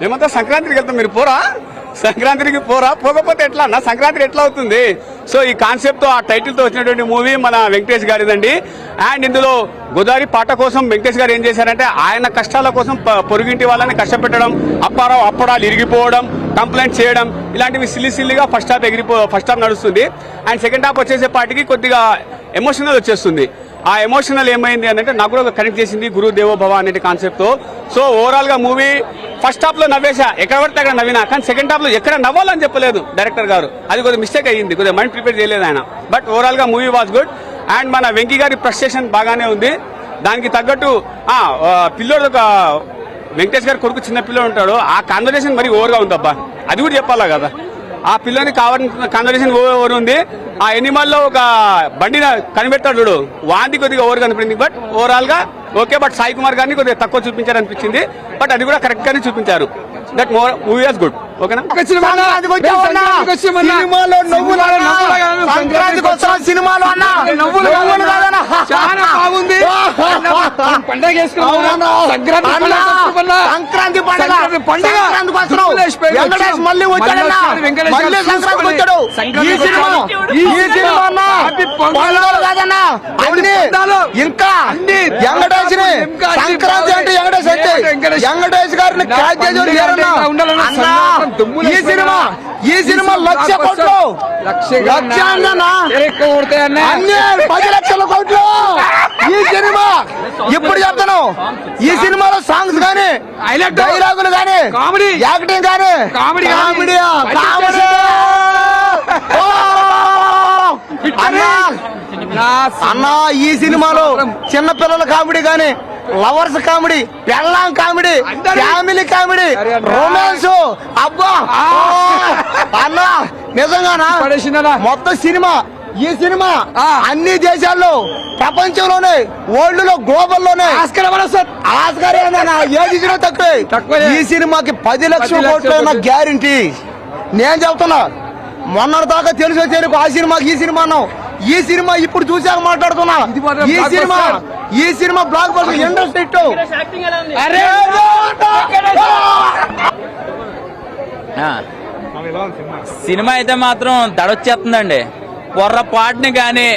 మేమంతా సంక్రాంతికి వెళ్తాం. మీరు పోరా? సంక్రాంతికి పోరా? పోకపోతే ఎట్లా అన్న? సంక్రాంతి ఎట్లా అవుతుంది? సో ఈ కాన్సెప్ట్తో ఆ టైటిల్తో వచ్చినటువంటి మూవీ మన వెంకటేష్ గారిదండి. అండ్ ఇందులో గోదావరి పాట కోసం వెంకటేష్ గారు ఏం చేశారంటే ఆయన కష్టాల కోసం ప- పొరుగింటి వాళ్ళని కష్టపెట్టడం అప్పారావు అప్పడాలు ఇరిగిపోవడం కంప్లైంట్ చేయడం ఇలాంటివి సిల్లి సిల్లిగా ఫస్ట్ హాఫ్ ఎగిరిపో ఫస్ట్ హాఫ్ నడుస్తుంది. అండ్ సెకండ్ హాఫ్ వచ్చేసేపాటికి కొద్దిగా ఎమోషనల్ వచ్చేస్తుంది. ఆ ఎమోషనల్ ఏమైంది అని అంటే నాకు కూడా కనెక్ట్ చేసింది గురు దేవో భవ అనే కాన్సెప్ట్తో. సో ఓవరాల్గా మూవీ ఫస్ట్ హాఫ్లో నవ్వేశా. ఎక్కడ పడితే అక్కడ నవ్వినా. కానీ సెకండ్ హాఫ్లో ఎక్కడ నవ్వాలని చెప్పలేదు డైరెక్టర్ గారు. అది కొద్దిగా మిస్టేక్ అయ్యింది. కొద్దిగా మైండ్ ప్రిపేర్ చేయలేదు ఆయన. బట్ ఓవరాల్గా మూవీ వాజ్ గుడ్ అండ్ మన వెంకీ గారి ప్రస్టేషన్ బాగానే ఉంది. దానికి తగ్గట్టు ఆ, పిల్లోడు ఒక వెంకటేష్ గారి కొడుకు చిన్న పిల్లడు ఉంటాడు. ఆ కాన్వర్జేషన్ మరి ఓవర్గా ఉందబ్బా. అది కూడా చెప్పాలా కదా? ఆ పిల్లని కావాల్సిన కాన్వర్జేషన్ ఓవర్ ఉంది. ఆ ఎనిమల్లో ఒక బండి కనిపెట్టాడు చూడు. వాంతి కొద్దిగా ఓవర్ కనిపించింది బట్ ఓవరాల్గా ఓకే బట్ సాయి కుమార్ గారిని కొద్దిగా తక్కువ చూపించారు అనిపించింది బట్ అది కూడా కరెక్ట్ గానే చూపించారు. That more movie was good సినిమాలో నవ్వులు సినిమాలో అన్న. చాలా బాగుంది. పండగ అవునన్నా. సంక్రాంతి పండగ పండగ. వెంకటేష్. మళ్ళీ వచ్చాడు. ఈ సినిమా వచ్చాడు. ఈ ఈ సినిమా అన్నా. కాదన్నా. ఇంకా. వెంకటేష్ సంక్రాంతి అంటే వెంకటేష్ అంటే వెంకటేష్. ఈ వేసుకున్నా. సినిమా ఈ సినిమా లక్ష కోట్లు. లక్ష లక్ష అన్నా ఎక్కువ కొడతాయన్నా అన్ని. పది లక్షల కోట్లు. ఈ సినిమా ఇప్పుడు చెప్తాను? ఈ సినిమాలో సాంగ్స్ గానీ Highlight. డైలాగులు గానీ Comedy. యాక్టింగ్ గానీ. కామెడీ కామెడీ ఓ! అన్నా నా అన్నా ఈ సినిమాలో చిన్న పిల్లల కామెడీ గానీ లవర్స్ కామెడీ పెళ్ళాం కామెడీ ఫ్యామిలీ కామెడీ. రొమాన్స్ అబ్బా. అన్నా నిజంగానా? మొత్తం సినిమా ఈ సినిమా. అన్ని దేశాల్లో ప్రపంచంలోనే వరల్డ్లో గ్లోబల్లోనే ఆస్కర్ ఏది ఇచ్చినా తక్కువే. ఈ సినిమాకి పది లక్షల కోట్లు. గ్యారంటీ నేను చెప్తున్నా మొన్న దాకా తెలిసి వచ్చేందుకు ఆ సినిమాకి ఈ సినిమా అన్నావు ఈ సినిమా ఇప్పుడు చూసాక మాట్లాడుతున్నా. ఈ. సినిమా ఈ సినిమా బ్లాక్ బస్టర్ ఇండస్ట్రీ. సినిమా? అయితే మాత్రం దడొచ్చేస్తుందండి పొర్రపాటుని కానీ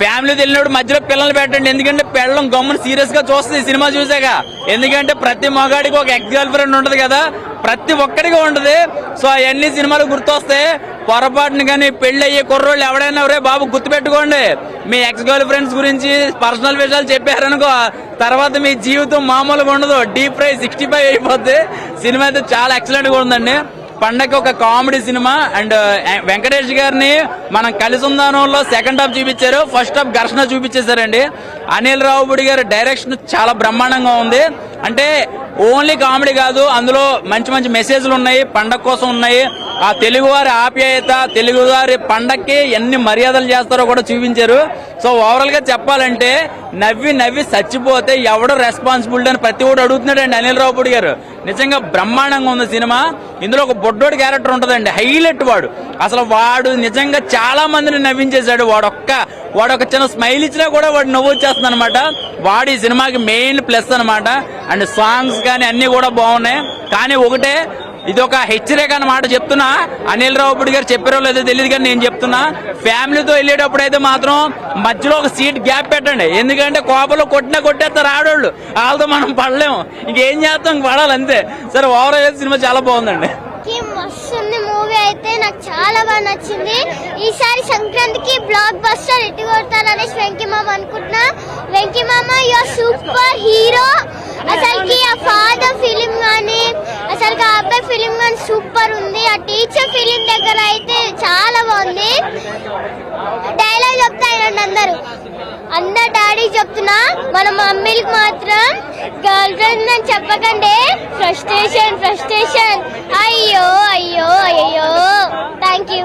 ఫ్యామిలీ తెలియనప్పుడు మధ్యలో పిల్లలు పెట్టండి. ఎందుకంటే పిల్లలు గమ్మున సీరియస్గా చూస్తుంది సినిమా చూసాక ఎందుకంటే ప్రతి మగాడికి ఒక ఎక్స్ గర్ల్ ఫ్రెండ్ ఉంటది కదా. ప్రతి ఒక్కడికి ఉంటది. సో అవన్నీ సినిమాలు గుర్తొస్తాయి పొరపాటుని కానీ పెళ్ళి అయ్యే కుర్రోళ్ళు ఎవడైనా ఎవరే బాబు గుర్తుపెట్టుకోండి. మీ ఎక్స్ గర్ల్ ఫ్రెండ్స్ గురించి పర్సనల్ విషయాలు చెప్పారనుకో తర్వాత మీ జీవితం మామూలుగా ఉండదు. డీప్ ఫ్రై సిక్స్టీ ఫైవ్ అయిపోద్ది. సినిమా అయితే చాలా ఎక్సలెంట్గా ఉందండి. పండగ ఒక కామెడీ సినిమా అండ్ వెంకటేష్ గారిని మనం కలిసి ఉందానంలో సెకండ్ హాఫ్ చూపించారు ఫస్ట్ హాఫ్ ఘర్షణ చూపించేశారండి. అనిల్ రావుబుడి గారి డైరెక్షన్ చాలా బ్రహ్మాండంగా ఉంది. అంటే ఓన్లీ కామెడీ కాదు అందులో మంచి మంచి మెసేజ్లు ఉన్నాయి పండగ కోసం ఉన్నాయి. ఆ తెలుగువారి ఆప్యాయత తెలుగువారి పండక్కి ఎన్ని మర్యాదలు చేస్తారో కూడా చూపించారు. సో ఓవరాల్గా చెప్పాలంటే నవ్వి నవ్వి చచ్చిపోతే ఎవడో రెస్పాన్సిబిలిటీ అని ప్రతి ఒడు అడుగుతున్నాడండి అనిల్ రావుపూడి గారు. నిజంగా బ్రహ్మాండంగా ఉంది సినిమా. ఇందులో ఒక బొడ్డోడి క్యారెక్టర్ ఉంటుందండి హైలైట్ వాడు. అసలు వాడు నిజంగా చాలా మందిని నవ్వించేశాడు వాడొక్క వాడు ఒక చిన్న స్మైల్ ఇచ్చినా కూడా వాడు నవ్వు వచ్చేస్తుంది అనమాట వాడు ఈ సినిమాకి మెయిన్ ప్లస్ అన్నమాట. అండ్ సాంగ్స్ కానీ అన్నీ కూడా బాగున్నాయి. కానీ ఒకటే ఇది ఒక హెచ్చరిక అన్నమాట చెప్తున్నా. అనిల్ రావుపూడి గారు చెప్పారో లేదో తెలియదు కానీ నేను చెప్తున్నా. ఫ్యామిలీతో వెళ్ళేటప్పుడు అయితే మాత్రం మధ్యలో ఒక సీట్ గ్యాప్ పెట్టండి. ఎందుకంటే కోపంలో కొట్టినా కొట్టేస్తారు ఆడోళ్ళు. వాళ్ళతో మనం పడలేము. ఇంకేం చేస్తాం? ఇంక పడాలి అంతే. సరే ఓవరాల్ సినిమా చాలా బాగుందండి. సంక్రాంతికి మస్తు ఉంది మూవీ అయితే నాకు చాలా బాగా నచ్చింది. ఈసారి సంక్రాంతికి బ్లాక్ బస్టర్ ఎట్టు కొడతారని వెంకీమామ అనుకుంటున్నా. వెంకీమామ యువర్ సూపర్ హీరో అసలుకి ఆ ఫాదర్ ఫిలిం కానీ అసలు ఆ అబ్బాయి ఫిలిం కానీ సూపర్ పిక్చర్ ఫిలిం దగ్గర అయితే చాలా బాగుంది. డైలాగ్ చెప్తాయండి అందరూ. అందరు డాడీ చెప్తున్నా మన మమ్మీలకు మాత్రం గర్ల్ ఫ్రెండ్ అని చెప్పకండి. ఫ్రస్ట్రేషన్ ఫ్రస్ట్రేషన్ అయ్యో అయ్యో అయ్యో. థ్యాంక్ యూ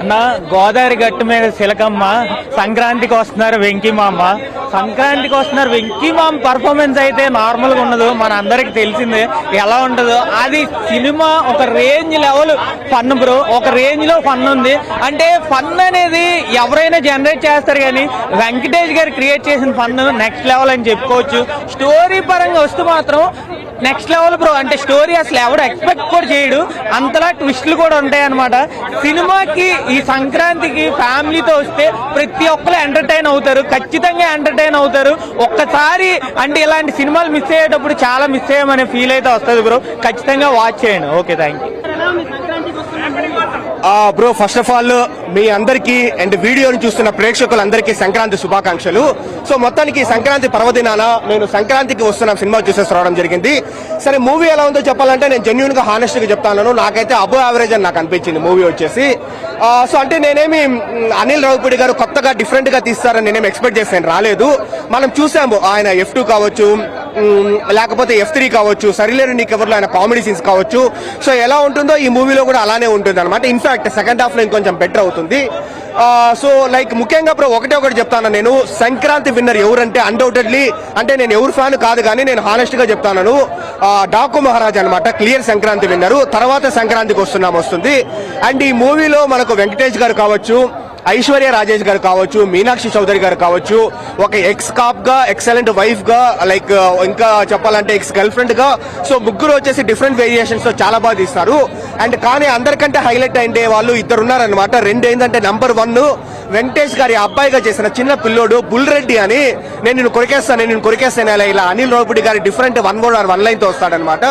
అన్న గోదావరి గట్టు మీద శిలకమ్మ సంక్రాంతికి వస్తున్నారు వెంకీమామ సంక్రాంతికి వస్తున్నారు వెంకీమామ పర్ఫార్మెన్స్ అయితే నార్మల్గా ఉండదు మన అందరికి తెలిసిందే. ఎలా ఉంటుందో? అది సినిమా ఒక రేంజ్ లెవెల్ ఫన్ బ్రో ఒక రేంజ్లో ఫన్ ఉంది. అంటే ఫన్ అనేది ఎవరైనా జనరేట్ చేస్తారు కానీ వెంకటేష్ గారు క్రియేట్ చేసిన ఫన్ నెక్స్ట్ లెవెల్ అని చెప్పుకోవచ్చు. స్టోరీ పరంగా వస్తూ మాత్రం నెక్స్ట్ లెవెల్ బ్రో అంటే స్టోరీ అసలు ఎవడు ఎక్స్పెక్ట్ కూడా చేయడు. అంతలా ట్విస్టులు కూడా ఉంటాయి అనమాట సినిమాకి ఈ సంక్రాంతికి ఫ్యామిలీతో వస్తే ప్రతి ఒక్కరు ఎంటర్టైన్ అవుతారు. ఖచ్చితంగా ఎంటర్టైన్ అవుతారు. ఒక్కసారి అంటే ఇలాంటి సినిమాలు మిస్ అయ్యేటప్పుడు చాలా మిస్ అయ్యామనే ఫీల్ అయితే వస్తుంది బ్రో ఖచ్చితంగా వాచ్ చేయండి. Okay thank you bro first of all మీ అందరికీ అండ్ వీడియోని చూస్తున్న ప్రేక్షకులందరికీ సంక్రాంతి శుభాకాంక్షలు. సో మొత్తానికి సంక్రాంతి పర్వదినాన నేను సంక్రాంతికి వస్తున్న సినిమా చూసేసి రావడం జరిగింది. సరే మూవీ ఎలా ఉందో చెప్పాలంటే నేను జెన్యున్గా హానెస్ట్గా చెప్తాను నాకైతే అబో యావరేజ్ అని నాకు అనిపించింది మూవీ వచ్చేసి. సో అంటే నేనేమి అనిల్ రావుపూడి గారు కొత్తగా డిఫరెంట్గా తీస్తారని నేనేమి ఎక్స్పెక్ట్ చేశాను రాలేదు. మనం చూసాము ఆయన ఎఫ్ టూ కావచ్చు లేకపోతే ఎఫ్ త్రీ కావచ్చు సరిలేరు నీ కవర్లో ఆయన కామెడీ సీన్స్ కావచ్చు. సో ఎలా ఉంటుందో ఈ మూవీలో కూడా అలానే ఉంటుంది అనమాట ఇన్ఫాక్ట్ సెకండ్ హాఫ్లో ఇంకొంచెం బెటర్ అవుతుంది. సో లైక్ ముఖ్యంగా ఇప్పుడు ఒకటే ఒకటి చెప్తాను నేను. సంక్రాంతి విన్నర్ ఎవరంటే అన్డౌటెడ్లీ అంటే నేను ఎవరు ఫ్యాన్ కాదు కానీ నేను హానెస్ట్గా చెప్తాను. డాకు మహారాజ్ అనమాట క్లియర్ సంక్రాంతి విన్నరు తర్వాత సంక్రాంతికి వస్తున్నాం వస్తుంది. అండ్ ఈ మూవీలో మనకు వెంకటేష్ గారు కావచ్చు ఐశ్వర్య రాజేష్ గారు కావచ్చు మీనాక్షి చౌదరి గారు కావచ్చు ఒక ఎక్స్ కాప్గా ఎక్సలెంట్ వైఫ్గా లైక్ ఇంకా చెప్పాలంటే ఎక్స్ గర్ల్ ఫ్రెండ్గా సో ముగ్గురు వచ్చేసి డిఫరెంట్ వేరియేషన్స్తో చాలా బాగా తీస్తారు. అండ్ కానీ అందరికంటే హైలైట్ అయిండే వాళ్ళు ఇద్దరు ఉన్నారనమాట రెండు ఏంటంటే నంబర్ వన్ వెంకటేష్ గారి అబ్బాయిగా చేసిన చిన్న పిల్లోడు బుల్ రెడ్డి అని నేను నిన్ను కొరికేస్తాను నేను నిన్ను కొరికేస్తాను ఇలా ఇలా అనిల్ రావుపూడి గారి different one word or one లైన్తో వస్తాడనమాట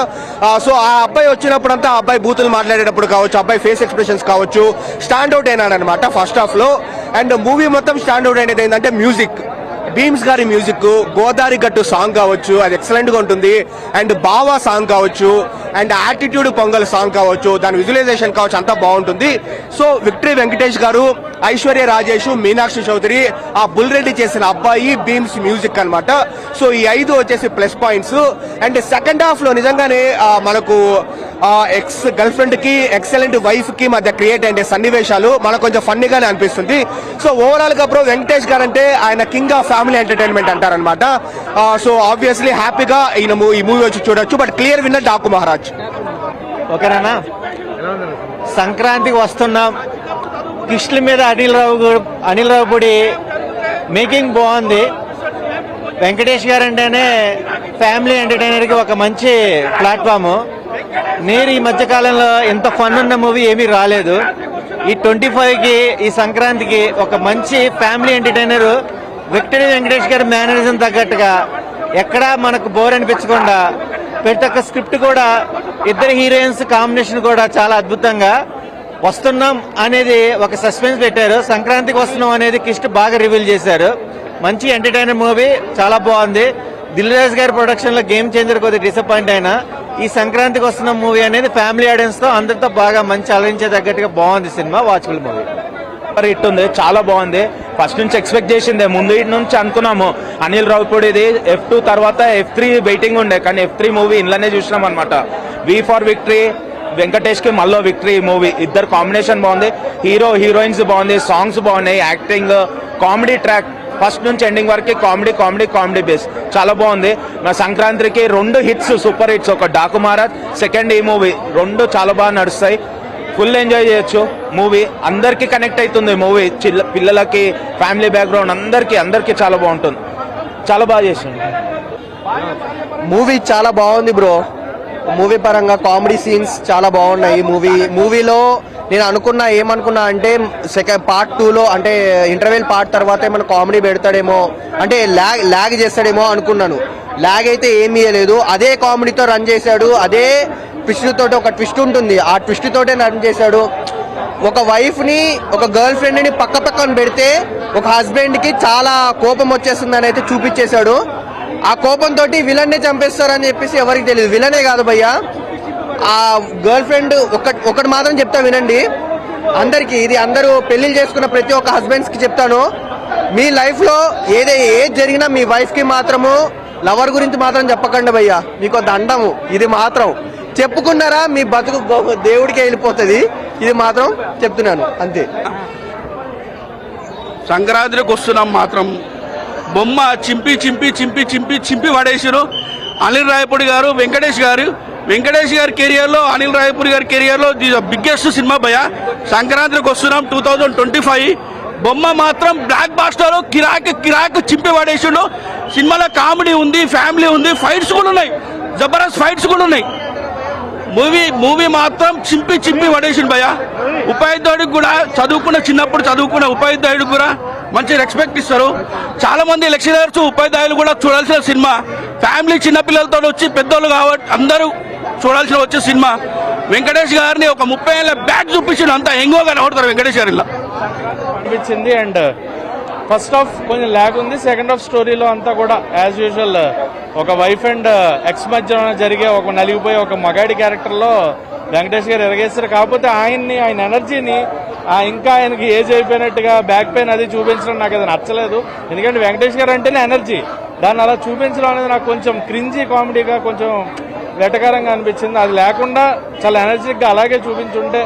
సో ఆ అబ్బాయి వచ్చినప్పుడంతా అంతా అబ్బాయి బూతులు మాట్లాడేటప్పుడు కావచ్చు అబ్బాయి ఫేస్ ఎక్స్ప్రెషన్స్ కావచ్చు స్టాండ్ అవుట్ అయినాడనమాట ఫస్ట్ హాఫ్లో. అండ్ మూవీ మొత్తం స్టాండ్ అవుట్ అయినది ఏంటంటే మ్యూజిక్ భీమ్స్ గారి మ్యూజిక్ గోదావరి గట్టు సాంగ్ కావచ్చు అది ఎక్సలెంట్గా ఉంటుంది. అండ్ బావా సాంగ్ కావచ్చు అండ్ యాటిట్యూడ్ పొంగల్ సాంగ్ కావచ్చు దాని విజువలైజేషన్ కావచ్చు అంతా బాగుంటుంది. సో విక్టరీ వెంకటేష్ గారు ఐశ్వర్య రాజేష్ మీనాక్షి చౌదరి ఆ బుల్ రెడ్డి చేసిన అబ్బాయి బీమ్స్ మ్యూజిక్ అనమాట సో ఈ ఐదు వచ్చేసి ప్లస్ పాయింట్స్. అండ్ సెకండ్ హాఫ్లో నిజంగానే మనకు ఎక్స్ గర్ల్ ఫ్రెండ్కి ఎక్సలెంట్ వైఫ్కి మధ్య క్రియేట్ అయ్యే సన్నివేశాలు మనకు కొంచెం ఫన్నీగానే అనిపిస్తుంది. సో ఓవరాల్గా బ్రో వెంకటేష్ గారు అంటే ఆయన కింగ్ ఆఫ్ ఫ్యామిలీ ఎంటర్టైన్మెంట్ అంటారనమాట సో ఆబ్వియస్లీ హ్యాపీగా ఈయన ఈ మూవీ వచ్చి చూడొచ్చు but clear winner Daaku Maharaaj. ఓకేనా? సంక్రాంతికి వస్తున్నాం. కిష్ల మీద అనిల్ రావు అనిల్ రావు పొడి మేకింగ్ బాగుంది. వెంకటేష్ గారు అంటేనే ఫ్యామిలీ ఎంటర్టైనర్కి ఒక మంచి ప్లాట్ఫామ్. నేను ఈ మధ్యకాలంలో ఇంత ఫన్ ఉన్న మూవీ ఏమీ రాలేదు. ఈ ట్వంటీ ఫైవ్కి ఈ సంక్రాంతికి ఒక మంచి ఫ్యామిలీ ఎంటర్టైనర్ విక్టరీ వెంకటేష్ గారి మేనరిజం తగ్గట్టుగా ఎక్కడా మనకు బోర్ అనిపించకుండా పెట్టక స్క్రిప్ట్ కూడా ఇద్దరు హీరోయిన్స్ కాంబినేషన్ కూడా చాలా అద్భుతంగా వస్తున్నాం అనేది ఒక సస్పెన్స్ పెట్టారు. సంక్రాంతికి వస్తున్నాం అనేది కిస్ట్ బాగా రివీల్ చేశారు. మంచి ఎంటర్టైనర్ మూవీ చాలా బాగుంది. దిల్రాజ్ గారి ప్రొడక్షన్లో గేమ్ చేంజర్ కొద్దిగా డిసప్పాయింట్ అయినా ఈ సంక్రాంతికి వస్తున్న మూవీ అనేది ఫ్యామిలీ ఆడియన్స్తో అందరితో బాగా మంచి అలరించే తగ్గట్టుగా బాగుంది సినిమా వాచ్బుల్ మూవీ సూపర్ హిట్ ఉంది. చాలా బాగుంది. ఫస్ట్ నుంచి ఎక్స్పెక్ట్ చేసిందే. ముందు ఇటు నుంచి అనుకున్నాము. అనిల్ రావుపూడిది ఎఫ్ టూ తర్వాత ఎఫ్ త్రీ వెయిటింగ్ ఉండే. కానీ ఎఫ్ త్రీ మూవీ ఇంట్లోనే చూసినాం అనమాట వి ఫార్ విక్టరీ వెంకటేష్కి మళ్ళీ విక్టరీ మూవీ ఇద్దరు కాంబినేషన్ బాగుంది. హీరో హీరోయిన్స్ బాగుంది. సాంగ్స్ బాగున్నాయి. యాక్టింగ్ కామెడీ ట్రాక్ ఫస్ట్ నుంచి ఎండింగ్ వరకు కామెడీ కామెడీ కామెడీ బేస్ చాలా బాగుంది. మా సంక్రాంతికి రెండు హిట్స్ సూపర్ హిట్స్ ఒక డాకు మహారాజ్ సెకండ్ ఈ మూవీ రెండు చాలా బాగా నడుస్తాయి. ఫుల్ ఎంజాయ్ చేయొచ్చు. మూవీ అందరికీ కనెక్ట్ అవుతుంది మూవీ. చిల్ల పిల్లలకి ఫ్యామిలీ బ్యాక్గ్రౌండ్ అందరికీ అందరికీ చాలా బాగుంటుంది. చాలా బాగా చేసింది మూవీ చాలా బాగుంది బ్రో. మూవీ పరంగా కామెడీ సీన్స్ చాలా బాగున్నాయి. మూవీ మూవీలో నేను అనుకున్నా ఏమనుకున్నా అంటే సెకండ్ పార్ట్ టూలో అంటే ఇంటర్వెల్ పార్ట్ తర్వాత ఏమైనా కామెడీ పెడతాడేమో అంటే ల్యాగ్ ల్యాగ్ చేస్తాడేమో అనుకున్నాను. ల్యాగ్ అయితే ఏమీ ఇవ్వలేదు అదే కామెడీతో రన్ చేశాడు. అదే ట్విస్ట్ తోటి ఒక ట్విస్ట్ ఉంటుంది. ఆ ట్విస్ట్ తోటే రన్ చేశాడు? ఒక వైఫ్ని ఒక గర్ల్ ఫ్రెండ్ని పక్క పక్కన పెడితే ఒక హస్బెండ్కి చాలా కోపం వచ్చేస్తుందని అయితే చూపించేశాడు. ఆ కోపంతో విలన్ని చంపేస్తారని చెప్పేసి ఎవరికి తెలియదు. విలనే కాదు భయ్యా. ఆ గర్ల్ ఫ్రెండ్ ఒక ఒకటి మాత్రం చెప్తా వినండి. అందరికి ఇది అందరూ పెళ్ళి చేసుకున్న ప్రతి ఒక్క హస్బెండ్స్కి చెప్తాను. మీ లైఫ్లో ఏదే ఏది జరిగినా మీ వైఫ్కి మాత్రము లవర్ గురించి మాత్రం చెప్పకండి భయ్యా. మీకు దండము. ఇది మాత్రం. చెప్పుకున్నారా? మీ బతుకు దేవుడికి వెళ్ళిపోతుంది. ఇది మాత్రం చెప్తున్నాను. అంతే. సంక్రాంతికి వస్తున్నాం మాత్రం. బొమ్మ చింపి చింపి చింపి చింపి చింపి పడేసారు అనిల్ రాయపూడి గారు వెంకటేష్ గారు. వెంకటేష్ గారి కెరియర్లో అనిల్ రాయపూడి గారి కెరియర్లో ది బిగ్గెస్ట్ సినిమా భయ సంక్రాంతికి వస్తున్నాం టూ థౌజండ్ ట్వంటీ ఫైవ్ బొమ్మ మాత్రం బ్లాక్ బాస్టర్ కిరాక్ కిరాక్ చింపి పడేసిండు సినిమాలో కామెడీ ఉంది ఫ్యామిలీ ఉంది ఫైట్స్ కూడా ఉన్నాయి. జబర్దస్త్ ఫైట్స్ కూడా ఉన్నాయి. మూవీ మూవీ మాత్రం చింపి చింపి పడేసిండు భయ ఉపాధ్యాయుడికి కూడా చదువుకున్న చిన్నప్పుడు చదువుకున్న ఉపాధ్యాయుడికి కూడా మంచి రెస్పెక్ట్ ఇస్తారు. చాలా మంది లెక్చరర్స్ ఉపాధ్యాయులు కూడా చూడాల్సిన సినిమా. ఫ్యామిలీ చిన్నపిల్లలతో వచ్చి పెద్దోళ్ళు కాబట్టి అందరూ చూడాల్సిన వచ్చే సినిమా. వెంకటేష్ గారిని ఒక ముప్పై ఏళ్ళ బ్యాక్ చూపించిన అంతా ఎంగోగా నవ్వుతారు వెంకటేష్ అనిపించింది అండ్ ఫస్ట్ హాఫ్ కొంచెం ల్యాగ్ ఉంది సెకండ్ హాఫ్ స్టోరీలో అంతా కూడా యాజ్ యూజువల్ ఒక వైఫ్ అండ్ ఎక్స్ మధ్య జరిగే ఒక నలిగిపోయే ఒక మగాడి క్యారెక్టర్లో వెంకటేష్ గారు ఎరగేస్తారు కాకపోతే ఆయన్ని ఆయన ఎనర్జీని ఆ ఇంకా ఆయనకి ఏజ్ అయిపోయినట్టుగా బ్యాక్ పెయిన్ అది చూపించడం నాకు అది నచ్చలేదు. ఎందుకంటే వెంకటేష్ గారు అంటేనే ఎనర్జీ దాన్ని అలా చూపించడం అనేది నాకు కొంచెం క్రింజీ కామెడీగా కొంచెం వెటకారంగా అనిపించింది. అది లేకుండా చాలా ఎనర్జీగా అలాగే చూపించుంటే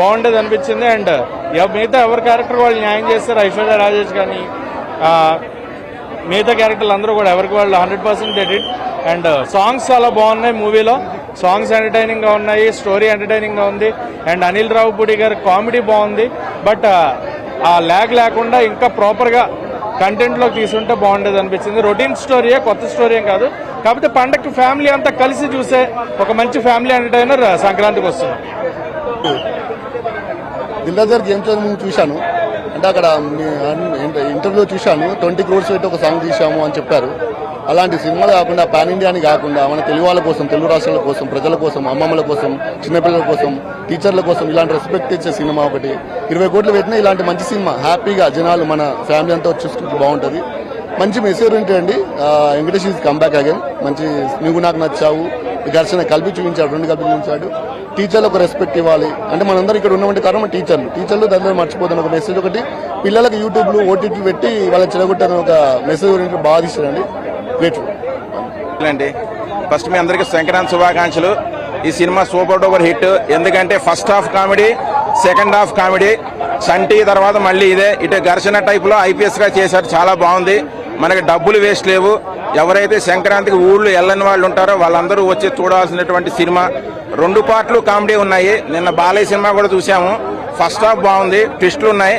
బాగుండేది అనిపించింది. అండ్ మిగతా ఎవరి క్యారెక్టర్ వాళ్ళు న్యాయం చేస్తారు ఐశ్వర్య రాజేష్ కానీ మిగతా క్యారెక్టర్లు అందరూ కూడా ఎవరికి వాళ్ళు hundred percent edit and songs చాలా బాగున్నాయి మూవీలో. సాంగ్స్ ఎంటర్టైనింగ్గా ఉన్నాయి స్టోరీ ఎంటర్టైనింగ్గా ఉంది. అండ్ అనిల్ రావుపూడి గారి కామెడీ బాగుంది. బట్ ఆ ల్యాగ్ లేకుండా ఇంకా ప్రాపర్గా కంటెంట్లోకి తీసుంటే బాగుండేది అనిపించింది. రొటీన్ స్టోరీయే కొత్త స్టోరీ ఏం కాదు. కాకపోతే పండగకి ఫ్యామిలీ అంతా కలిసి చూసే ఒక మంచి ఫ్యామిలీ ఎంటర్టైనర్ సంక్రాంతికి వస్తుంది దిల్రాజర్ గేమ్ చోర్ చూశాను. అంటే అక్కడ ఇంటర్వ్యూ చూశాను. ట్వంటీ క్రోర్స్ పెట్టి ఒక సాంగ్ తీశాము అని చెప్పారు. అలాంటి సినిమాలు కాకుండా పాన్ ఇండియాని కాకుండా మన తెలుగు వాళ్ళ కోసం తెలుగు రాష్ట్రాల కోసం ప్రజల కోసం అమ్మమ్మల కోసం చిన్నపిల్లల కోసం టీచర్ల కోసం ఇలాంటి రెస్పెక్ట్ ఇచ్చే సినిమా ఒకటి. ఇరవై కోట్లు పెట్టినా ఇలాంటి మంచి సినిమా. హ్యాపీగా జనాలు మన ఫ్యామిలీ అంతా చూసుకుంటే బాగుంటుంది. మంచి మెసేజ్ ఉంటే అండి? వెంకటేష్ ఈజ్ కంబ్యాక్ అగైన్ మంచి నువ్వు నాకు నచ్చావు. ఘర్షణ కలిపి చూపించాడు రెండు కలిపి చూపించాడు. టీచర్లకు రెస్పెక్ట్ ఇవ్వాలి. అంటే మనందరం ఇక్కడ ఉన్నటువంటి కారణం టీచర్లు టీచర్లు దాంట్లో మర్చిపోతున్న ఒక మెసేజ్ ఒకటి. పిల్లలకు యూట్యూబ్లో ఓటీటీ పెట్టి వాళ్ళని చెడగొట్టాలని ఒక మెసేజ్ గురించి బాగా తీసారండి గ్రేట్ఫుల్ అండి ఫస్ట్ మీ అందరికీ సంక్రాంతి శుభాకాంక్షలు. ఈ సినిమా సూపర్ డూపర్ హిట్. ఎందుకంటే first half comedy second half comedy. సంటి తర్వాత మళ్ళీ ఇదే. ఇటు ఘర్షణ టైప్లో ఐపీఎస్గా చేశారు. చాలా బాగుంది. మనకి డబ్బులు వేస్ట్ లేవు. ఎవరైతే సంక్రాంతికి ఊళ్ళో వెళ్ళని వాళ్ళు ఉంటారో వాళ్ళందరూ వచ్చి చూడాల్సినటువంటి సినిమా. రెండు పార్ట్లు కామెడీ ఉన్నాయి. నిన్న బాలయ్య సినిమా కూడా చూసాము ఫస్ట్ హాఫ్ బాగుంది. ట్విస్టులు ఉన్నాయి.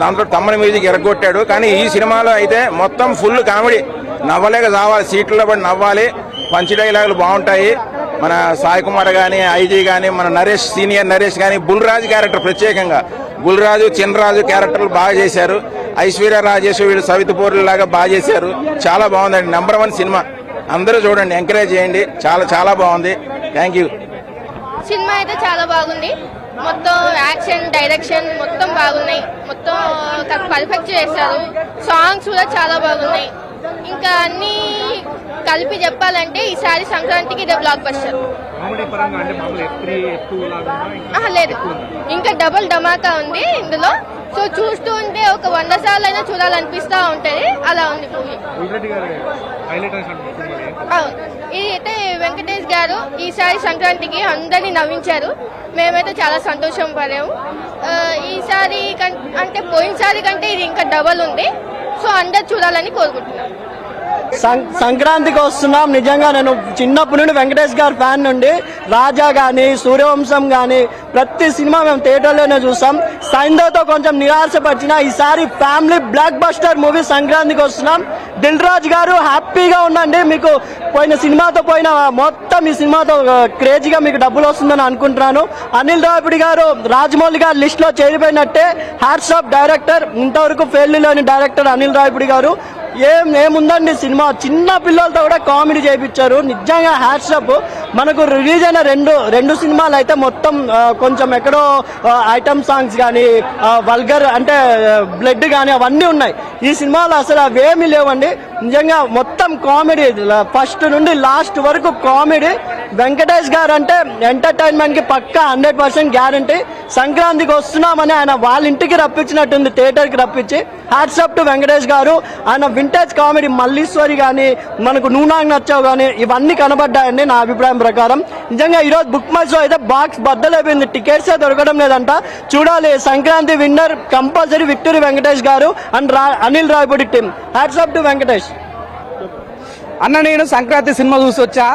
దాంట్లో తమ్మని మ్యూజిక్ ఎరగొట్టాడు. కానీ ఈ సినిమాలో అయితే మొత్తం ఫుల్ కామెడీ. నవ్వలేక రావాలి. సీట్లలో పడి నవ్వాలి. పంచి డైలాగులు బాగుంటాయి. మన సాయి కుమార్ కానీ ఐజీ కానీ మన నరేష్ సీనియర్ నరేష్ కానీ బుల్రాజు క్యారెక్టర్ ప్రత్యేకంగా. బుల్రాజు చిన్నరాజు క్యారెక్టర్లు బాగా చేశారు. ఐశ్వర్య రాజేష్ వీళ్ళు సవిత పూర్లు లాగా బాగా చేశారు. చాలా బాగుందండి. నెంబర్ వన్ సినిమా. అందరూ చూడండి. ఎంకరేజ్ చేయండి. చాలా చాలా బాగుంది. థ్యాంక్ యూ సినిమా అయితే చాలా బాగుంది. మొత్తం యాక్షన్ డైరెక్షన్ మొత్తం బాగున్నాయి. మొత్తం పర్ఫెక్ట్ చేశారు. సాంగ్స్ కూడా చాలా బాగున్నాయి. ఇంకా అన్ని కలిపి చెప్పాలంటే ఈసారి సంక్రాంతికి ఇదే బ్లాక్ బస్టర్ లేదు. ఇంకా డబుల్ ధమాకా ఉంది ఇందులో. సో చూస్తూ ఉంటే ఒక వంద సార్లు అయినా చూడాలనిపిస్తా ఉంటది. అలా ఉంది మూవీ. ఇది అయితే వెంకటేష్ గారు ఈసారి సంక్రాంతికి అందరినీ నవ్వించారు. మేమైతే చాలా సంతోషం పడాము. ఈసారి అంటే పోయినసారి కంటే ఇది ఇంకా డబల్ ఉంది. సో అందరు చూడాలని కోరుకుంటున్నాను సంక్రాంతికి వస్తున్నాం. నిజంగా నేను చిన్నప్పటి నుండి వెంకటేష్ గారి ఫ్యాన్ నుండి రాజా కానీ సూర్యవంశం కానీ ప్రతి సినిమా మేము థియేటర్లోనే చూస్తాం. సైందవ్తో కొంచెం నిరాశపరిచిన ఈసారి ఫ్యామిలీ బ్లాక్ బస్టర్ మూవీ సంక్రాంతికి వస్తున్నాం. దిల్ రాజ్ గారు హ్యాపీగా ఉండండి. మీకు పోయిన సినిమాతో పోయిన మొత్తం ఈ సినిమాతో క్రేజీగా మీకు డబ్బులు వస్తుందని అనుకుంటున్నాను. అనిల్ రావిడి గారు రాజమౌళి గారి లిస్ట్లో చేరిపోయినట్టే. హ్యాట్స్ ఆఫ్ డైరెక్టర్ ఇంతవరకు ఫెయిల్ డైరెక్టర్ అనిల్ రావిడి గారు. ఏం ఏముందండి సినిమా? చిన్న పిల్లలతో కూడా కామెడీ చేయించారు నిజంగా హ్యాట్సప్ మనకు రిలీజ్ అయిన రెండు రెండు సినిమాలు అయితే మొత్తం కొంచెం ఎక్కడో ఐటమ్ సాంగ్స్ కానీ వల్గర్ అంటే బ్లడ్ కానీ అవన్నీ ఉన్నాయి. ఈ సినిమాలో అసలు అవేమీ లేవండి. నిజంగా మొత్తం కామెడీ. ఫస్ట్ నుండి లాస్ట్ వరకు కామెడీ. వెంకటేష్ గారు అంటే ఎంటర్టైన్మెంట్కి పక్కా హండ్రెడ్ పర్సెంట్ గ్యారంటీ సంక్రాంతికి వస్తున్నామని ఆయన వాళ్ళ ఇంటికి రప్పించినట్టుంది థియేటర్కి రప్పించి. హ్యాట్సప్ టు వెంకటేష్ గారు. ఆయన వింటేజ్ కామెడీ మల్లీశ్వరి కానీ మనకు నువ్వు నచ్చావు కానీ ఇవన్నీ కనబడ్డాయండి నా అభిప్రాయం ప్రకారం. నిజంగా ఈరోజు బుక్ మై షో అయితే బాక్స్ బద్దలైపోయింది. టికెట్సే దొరకడం లేదంట. చూడాలి Sankranti winner compulsory victory Venkatesh గారు అండ్ రా Anil Ravipudi team hats off to Venkatesh. అన్న నేను సంక్రాంతి సినిమా చూసి వచ్చా?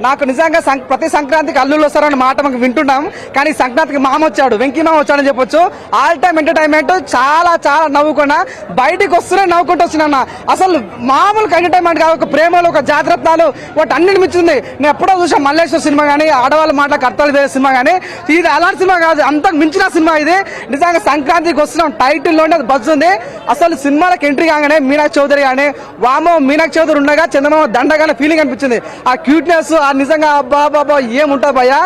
నాకు నిజంగా సం- ప్రతి సంక్రాంతికి అల్లుళ్ళు వస్తారని మాట మాకు వింటున్నాం. కానీ సంక్రాంతికి మామ వచ్చాడు వెంకీమామ వచ్చాడని చెప్పొచ్చు. ఆల్ టైమ్ ఎంటర్టైన్మెంట్ చాలా చాలా నవ్వుకున్నా. బయటికి వస్తూనే నవ్వుకుంటూ వచ్చిన అసలు మామూలుగా ఎంటర్టైన్మెంట్ కాదు ఒక ప్రేమలు ఒక జాగ్రత్తలు వాటి అన్నిటి మించింది. నేను ఎప్పుడో చూసాను మల్లేశ్వర సినిమా కానీ ఆడవాళ్ళ మాటలకు అర్థాలు వేరే సినిమా కానీ ఇది అలాంటి సినిమా కాదు అంతకు మించిన సినిమా ఇది. నిజంగా సంక్రాంతికి వస్తున్నాం టైటిల్లోనే అది బజ్ ఉంది. అసలు సినిమాలకు ఎంట్రీ కాగానే మీనాక్షి చౌదరి కానీ వామో మీనాక్షి చౌదరి ఉండగా చందమామ దండగానే ఫీలింగ్ అనిపించింది. ఆ క్యూట్నెస్ ఆ నిజంగా అబ్బా బాబా ఏముంటుంది భయ్యా?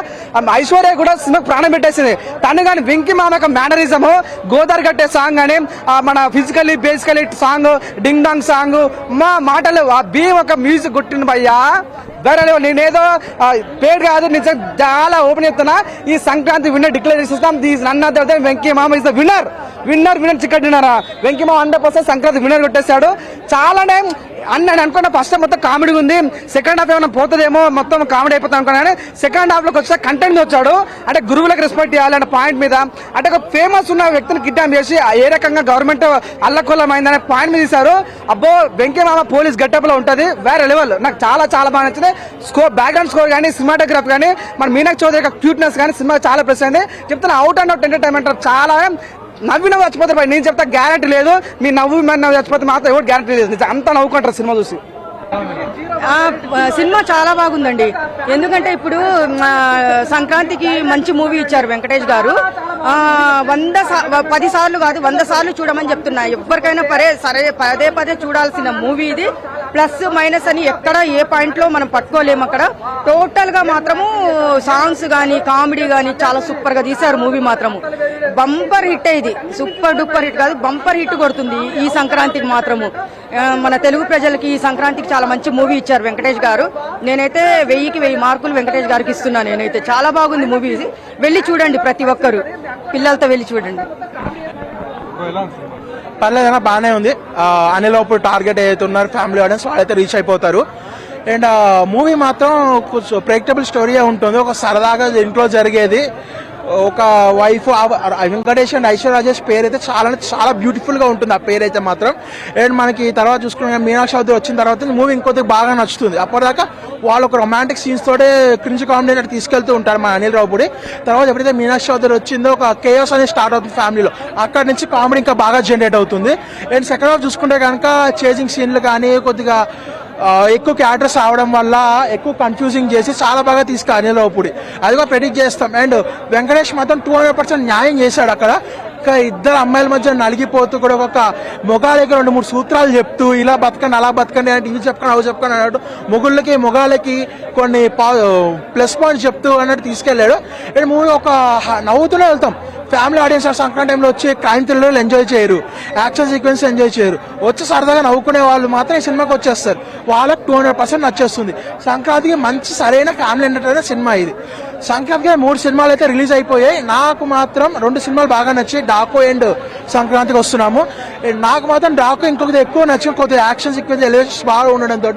ఐశ్వర్య కూడా సినిమాకి ప్రాణం పెట్టేసింది. తను కానీ వెంకి మామక మేనరిజము గోదావరి కట్టే సాంగ్ కానీ మన physically basically song ding dong song మా మాటలు ఆ భీమ్ ఒక మ్యూజిక్ కొట్టింది భయ్యా. వేరే నేనేదో పేరు కాదు నిజం చాలా ఓపెన్ చెప్తున్నా ఈ సంక్రాంతి విన్నర్ డిక్లేర్ చేసిస్తాం. ది నన్న తర్వాత Venky Mama is the winner winner winner చికెట్ winner Venky Mama hundred percent Sankranti winner కొట్టేశాడు. చాలానే అన్న నేను అనుకున్న ఫస్ట్ మొత్తం కామెడీ ఉంది. సెకండ్ హాఫ్ ఏమైనా పోతుందేమో మొత్తం కామెడీ అయిపోతాం అనుకున్నాను సెకండ్ హాఫ్లోకి వచ్చే కంటెంట్ వచ్చాడు. అంటే గురువులకు రెస్పెక్ట్ చేయాలనే పాయింట్ మీద. అంటే ఒక ఫేమస్ ఉన్న వ్యక్తిని కిడ్నాప్ చేసి ఏ రకంగా గవర్నమెంట్ అల్లకొల్లం అయిందనే పాయింట్ మీద తీశారు. అబ్బో వెంకయ్యమామ పోలీస్ గెటప్లో వేరే లెవెల్ నాకు చాలా చాలా బాగా నచ్చింది. స్కోర్ బ్యాక్గ్రౌండ్ స్కోర్ కానీ సినిమాటోగ్రఫీ కానీ మన మీనాక్ చౌదరి యొక్క క్యూట్నెస్ కానీ సినిమా చాలా ప్రెస్ అయింది. చెప్తున్నా అవుట్ అండ్ అవుట్ ఎంటర్టైన్మెంట్ చాలా నవ్విన నవ్వు చచ్చిపోతారు భయ్. నేను చెప్తా గ్యారంటీ లేదు. మీ నవ్వు మరి నవ్వు చచ్చిపోతే మాత్రం ఎవరు గ్యారంటీ లేదు. అంతా నవ్వుకుంటారు సినిమా చూసి. సినిమా చాలా బాగుందండి. ఎందుకంటే ఇప్పుడు సంక్రాంతికి మంచి మూవీ ఇచ్చారు వెంకటేష్ గారు. వంద పది సార్లు కాదు వంద సార్లు చూడమని చెప్తున్నా. ఎవరికైనా పరే సరే పదే పదే చూడాల్సిన మూవీ ఇది. ప్లస్ మైనస్ అని ఎక్కడ ఏ పాయింట్లో మనం పట్టుకోలేము అక్కడ. టోటల్గా మాత్రము సాంగ్స్ గానీ కామెడీ గానీ చాలా సూపర్గా తీశారు మూవీ మాత్రము. బంపర్ హిట్ ఇది. సూపర్ డూపర్ హిట్ కాదు బంపర్ హిట్ కొడుతుంది ఈ సంక్రాంతికి మాత్రము. మన తెలుగు ప్రజలకి ఈ సంక్రాంతికి చాలా మంచి మూవీ ఇచ్చారు వెంకటేష్ గారు. నేనైతే వెయ్యికి వెయ్యి మార్కులు వెంకటేష్ గారికి ఇస్తున్నాను నేనైతే. చాలా బాగుంది మూవీ ఇది. వెళ్ళి చూడండి ప్రతి ఒక్కరు. పిల్లలతో వెళ్ళి చూడండి. పర్లేదన్నా బాగానే ఉంది. ఆ, అనిల్ ఇప్పుడు టార్గెట్ ఏదైతే ఉన్నారు ఫ్యామిలీ ఆడియన్స్ వాళ్ళైతే రీచ్ అయిపోతారు. అండ్ మూవీ మాత్రం కొంచెం ప్రెడిక్టబుల్ స్టోరీ ఉంటుంది. ఒక సరదాగా ఇంట్లో జరిగేది. ఒక వైఫ్ వెంకటేష్ అండ్ ఐశ్వర్య రాజేష్ పేరు అయితే చాలా అంటే చాలా బ్యూటిఫుల్గా ఉంటుంది. ఆ పేరు అయితే మాత్రం. అండ్ మనకి తర్వాత చూసుకున్న మీనాక్షి చౌదరి వచ్చిన తర్వాత మూవీ ఇంకొద్దిగా బాగా నచ్చుతుంది. అప్పటిదాకా వాళ్ళు ఒక రొమాంటిక్ సీన్స్ తోటే క్రింజ్ కామెడీ అట్లా తీసుకెళ్తూ ఉంటారు మన అనిల్ రావుపూడి తర్వాత ఎప్పుడైతే మీనాక్షి చౌదరి వచ్చిందో ఒక కేఎస్ అనేది స్టార్ట్ అవుతుంది ఫ్యామిలీలో అక్కడ నుంచి కామెడీ ఇంకా బాగా జనరేట్ అవుతుంది. అండ్ సెకండ్ హాఫ్ చూసుకుంటే కనుక చేజింగ్ సీన్లు కానీ కొద్దిగా ఎక్కువ క్యారెక్టర్స్ రావడం వల్ల ఎక్కువ కన్ఫ్యూజింగ్ చేసి చాలా బాగా తీసుకు అనిల్ రావుపూడి అది ప్రెడిక్ట్ చేస్తాం. అండ్ వెంకటేష్ మాత్రం టూ హండ్రెడ్ పర్సెంట్ న్యాయం చేశాడు అక్కడ. ఒక ఇద్దరు అమ్మాయిల మధ్య నలిగిపోతూ కూడా ఒక మొగాళ్ళకి రెండు మూడు సూత్రాలు చెప్తూ ఇలా బతకండి అలా బతకండి అంటే ఇవి చెప్పకండి అవి చెప్పకండి అన్నట్టు మొగుళ్ళకి మొగాళ్ళకి కొన్ని ప్లస్ పాయింట్స్ చెప్తూ అన్నట్టు తీసుకెళ్ళాడు. అండ్ మూవీ ఒక నవ్వుతూనే వెళ్తాం. ఫ్యామిలీ ఆడియన్స్ సంక్రాంతి టైంలో వచ్చి క్రైమ్ థ్రిల్లర్లు ఎంజాయ్ చేయరు. యాక్షన్ సీక్వెన్స్ ఎంజాయ్ చేయరు. వచ్చి సరదాగా నవ్వుకునే వాళ్ళు మాత్రం ఈ సినిమాకి వచ్చేస్తారు. వాళ్ళకి టూ హండ్రెడ్ పర్సెంట్ నచ్చేస్తుంది. సంక్రాంతికి మంచి సరైన ఫ్యామిలీ ఎంటర్టైనర్ సినిమా ఇది. సంక్రాంతికి మూడు సినిమాలు అయితే రిలీజ్ అయిపోయాయి. నాకు మాత్రం రెండు సినిమాలు బాగా నచ్చాయి డాకో అండ్ సంక్రాంతికి వస్తున్నాము. నాకు మాత్రం డాకో ఇంకొకటి ఎక్కువ నచ్చి కొద్దిగా యాక్షన్ సీక్వెన్స్ ఎలివేషన్స్ బాగా ఉండడంతో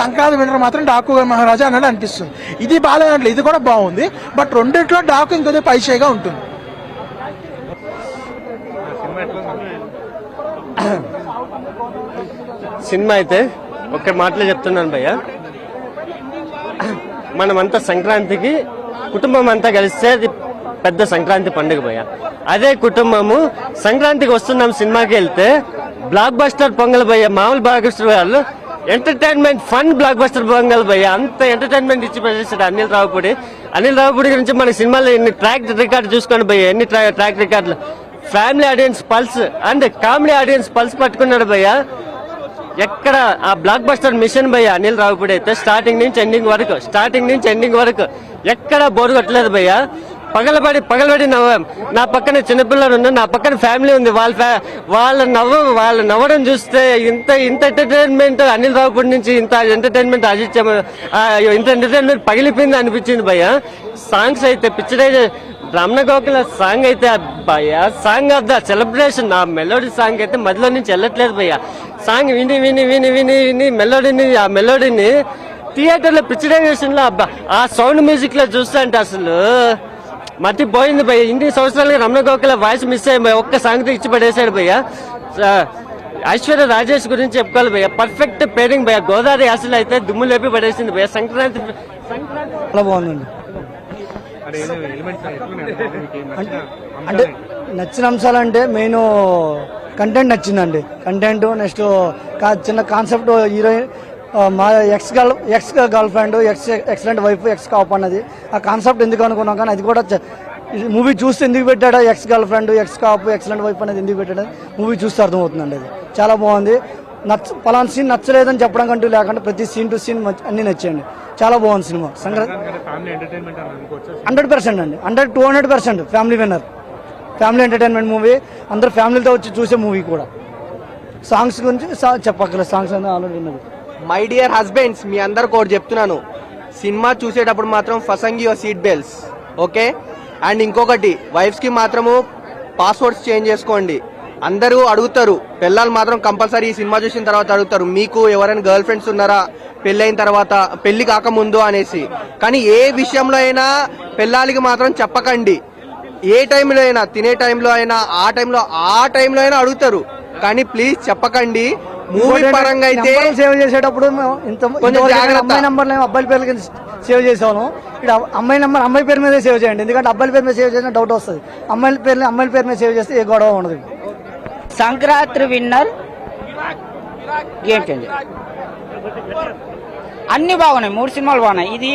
సంక్రాంతి వినడం మాత్రం డాకు మహారాజా అన్నట్టు అనిపిస్తుంది. ఇది బాగాలేదంటే ఇది కూడా బాగుంది. బట్ రెండిట్లో డాకు ఇంకొద్ది పైచేగా ఉంటుంది. సినిమా అయితే ఒక్క మాటలో చెప్తున్నాను భయ్య. మనమంతా సంక్రాంతికి కుటుంబం అంతా కలిస్తే అది పెద్ద సంక్రాంతి పండుగ భయ్య. అదే కుటుంబము సంక్రాంతికి వస్తున్నాం సినిమాకి వెళ్తే బ్లాక్ బస్టర్ పొంగల్ భయ్య మామూలు బ్లాక్ బస్టర్ వాళ్ళు entertainment fun blockbuster Pongal భయ్య అంత ఎంటర్టైన్మెంట్ ఇచ్చి ప్రదర్శిస్తాడు అనిల్ రావుపూడి. అనిల్ రావుపూడి గురించి మన సినిమాలో ఎన్ని ట్రాక్ రికార్డు చూసుకోండి భయ్య ఎన్ని ట్రాక్ రికార్డులు family audience pulse and comedy audience pulse పట్టుకున్నాడు భయ్య. ఎక్కడ ఆ బ్లాక్ బస్టర్ మిషన్ భయ్య అనిల్ రావుపూడి అయితే స్టార్టింగ్ నుంచి ఎండింగ్ వరకు స్టార్టింగ్ నుంచి ఎండింగ్ వరకు ఎక్కడ బోర్ కొట్టలేదు భయ్య. పగలబడి పగలబడి నవ్వాం. నా పక్కన చిన్నపిల్లలు ఉన్నారు నా పక్కన ఫ్యామిలీ ఉంది. వాళ్ళ ఫ్యా- వాళ్ళ నవ్వు వాళ్ళ నవ్వడం చూస్తే ఇంత ఇంత ఎంటర్టైన్మెంట్ అనిల్ రావుపూడి నుంచి ఇంత ఎంటర్టైన్మెంట్ అజిత్ ఇంత ఎంటర్టైన్మెంట్ పగిలిపోయింది అనిపించింది భయ్య. సాంగ్స్ అయితే పిక్చరైజ్ రమణ గోకుల సాంగ్ అయితే భయ్య సాంగ్ ఆఫ్ ద సెలబ్రేషన్. ఆ మెలోడీ సాంగ్ అయితే మధ్యలో నుంచి వెళ్ళట్లేదు భయ్య. సాంగ్ విని విని విని విని విని మెలోడీని ఆ మెలోడీని థియేటర్లో లో అబ్బా ఆ సౌండ్ మ్యూజిక్లో చూస్తా అంటే అసలు మర్చిపోయింది పోయింది భయ్య. ఇన్ని సంవత్సరాలుగా రమణ గోకుల వాయిస్ మిస్ అయ్యి భయ్య. ఒక్క సాంగ్ ఇచ్చి పడేశాడు భయ్య. ఐశ్వర్య రాజేష్ గురించి చెప్పుకోవాలి భయ్య. పర్ఫెక్ట్ పేరింగ్ భయ్య. గోదావరి యాసలు అయితే దుమ్ము లేపి పడేసింది భయ్య. సంక్రాంతి సంక్రాంతి. బాగుందండి. అంటే నచ్చిన అంశాలు అంటే మెయిన్ కంటెంట్ నచ్చిందండి. కంటెంట్ నెక్స్ట్ చిన్న కాన్సెప్ట్ హీరోయిన్ మా ex girl ex girlfriend ex excellent wife ex cop అన్నది. ఆ కాన్సెప్ట్ ఎందుకు అనుకున్నాం కానీ అది కూడా మూవీ చూస్తే ఎందుకు పెట్టాడా? Ex girlfriend ex cop excellent wife అనేది ఎందుకు పెట్టాడు? మూవీ చూస్తే అర్థమవుతుందండి అది. చాలా బాగుంది. నచ్చ పలానా సీన్ నచ్చలేదని చెప్పడం కంటూ లేకుండా ప్రతి సీన్ టు సీన్ అన్ని నచ్చాయండి. చాలా బాగుంది సినిమా. సంక్రాంతి హండ్రెడ్ పర్సెంట్ అండి. Hundred two hundred percent family winner. Family entertainment movie. అందరు ఫ్యామిలీతో వచ్చి చూసే మూవీ కూడా. సాంగ్స్ గురించి చెప్పక్కర్లేదు సాంగ్స్ అనేది ఆల్రెడీ విన్నది మై డియర్ హస్బెండ్స్ మీ అందరికి ఒకటి చెప్తున్నాను. సినిమా చూసేటప్పుడు మాత్రం fasten your seat belts. Okay? And ఇంకొకటి వైఫ్స్కి మాత్రము పాస్వర్డ్స్ చేంజ్ చేసుకోండి. అందరూ అడుగుతారు. పిల్లలు మాత్రం కంపల్సరీ ఈ సినిమా చూసిన తర్వాత అడుగుతారు. మీకు ఎవరైనా గర్ల్ ఫ్రెండ్స్ ఉన్నారా? పెళ్ళైన తర్వాత పెళ్ళి కాకముందు అనేసి. కానీ ఏ విషయంలో అయినా పిల్లలకి మాత్రం చెప్పకండి. ఏ టైంలో అయినా తినే టైంలో అయినా ఆ టైంలో ఆ టైంలో అయినా అడుగుతారు. కానీ ప్లీజ్ చెప్పకండి. మూవీ పరంగా అయితే సేవ్ చేసేటప్పుడు. అమ్మాయి నంబర్ అబ్బాయిల పేర్లకి సేవ్ చేసాను ఇక్కడ అమ్మాయి నెంబర్ అమ్మాయి పేరు మీదే సేవ్ చేయండి. ఎందుకంటే అబ్బాయిల పేరు మీద సేవ్ చేసిన డౌట్ వస్తుంది. అమ్మాయిల పేరు అమ్మాయిల పేరు మీద సేవ్ చేస్తే ఏ గొడవ ఉండదు. సంక్రాంతి విన్నర్ గేమ్ చేంజర్ అన్ని బాగున్నాయి మూడు సినిమాలు బాగున్నాయి. ఇది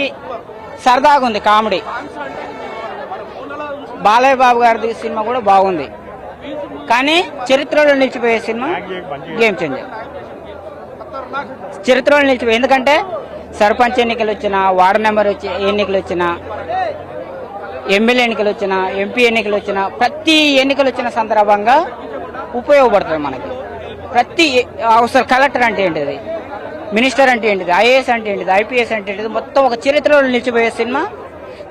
సరదాగా ఉంది కామెడీ. బాలయ్య బాబు గారి సినిమా కూడా బాగుంది. కానీ చరిత్రలో నిలిచిపోయే సినిమా గేమ్ చేంజర్ చరిత్రలో నిలిచిపోయి ఎందుకంటే సర్పంచ్ ఎన్నికలు వచ్చిన వార్డు నెంబర్ వచ్చి ఎన్నికలు వచ్చిన ఎమ్మెల్యే ఎన్నికలు వచ్చిన ఎంపీ ఎన్నికలు వచ్చిన ప్రతి ఎన్నికలు వచ్చిన సందర్భంగా ఉపయోగపడుతుంది మనకి. ప్రతి అవసరం కలెక్టర్ అంటే ఏంటిది? మినిస్టర్ అంటే ఏంటిది? ఐఏఎస్ అంటే ఏంటిది? ఐపీఎస్ అంటే ఏంటిది? మొత్తం ఒక చరిత్రలో నిలిచిపోయే సినిమా.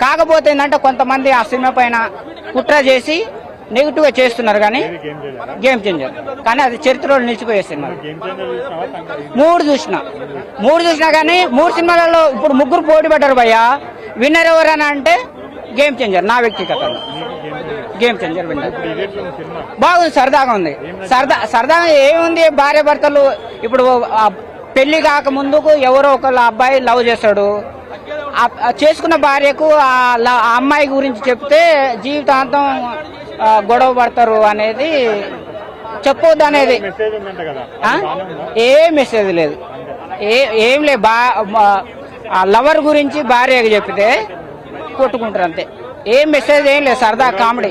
కాకపోతే ఏంటంటే కొంతమంది ఆ సినిమా పైన కుట్ర చేసి నెగిటివ్గా చేస్తున్నారు కానీ గేమ్ చేంజర్ కానీ అది చరిత్రలో నిలిచిపోయే సినిమా. మూడు చూసిన. మూడు చూసినా కానీ మూడు సినిమాలలో ఇప్పుడు ముగ్గురు పోటీ పడ్డారు భయ్యా. విన్నర్ ఎవరని అంటే గేమ్ చేంజర్ నా వ్యక్తిగతంగా. గేమ్ చేంజర్ విన్నర్ బాగుంది సరదాగా ఉంది. సరదా సరదాగా ఏముంది? భార్య భర్తలు ఇప్పుడు పెళ్ళి కాక ముందుకు ఎవరో ఒకళ్ళ అబ్బాయి లవ్ చేస్తాడు. చేసుకున్న భార్యకు ఆ అమ్మాయి గురించి చెప్తే జీవితాంతం గొడవ పడతారు అనేది చెప్పొద్దు అనేది? ఏ మెసేజ్ లేదు. ఏ ఏం లేదు బా లవర్ గురించి భార్యకు చెప్తే కొట్టుకుంటారు అంతే. ఏం మెసేజ్ ఏం లేదు సరదా కామెడీ?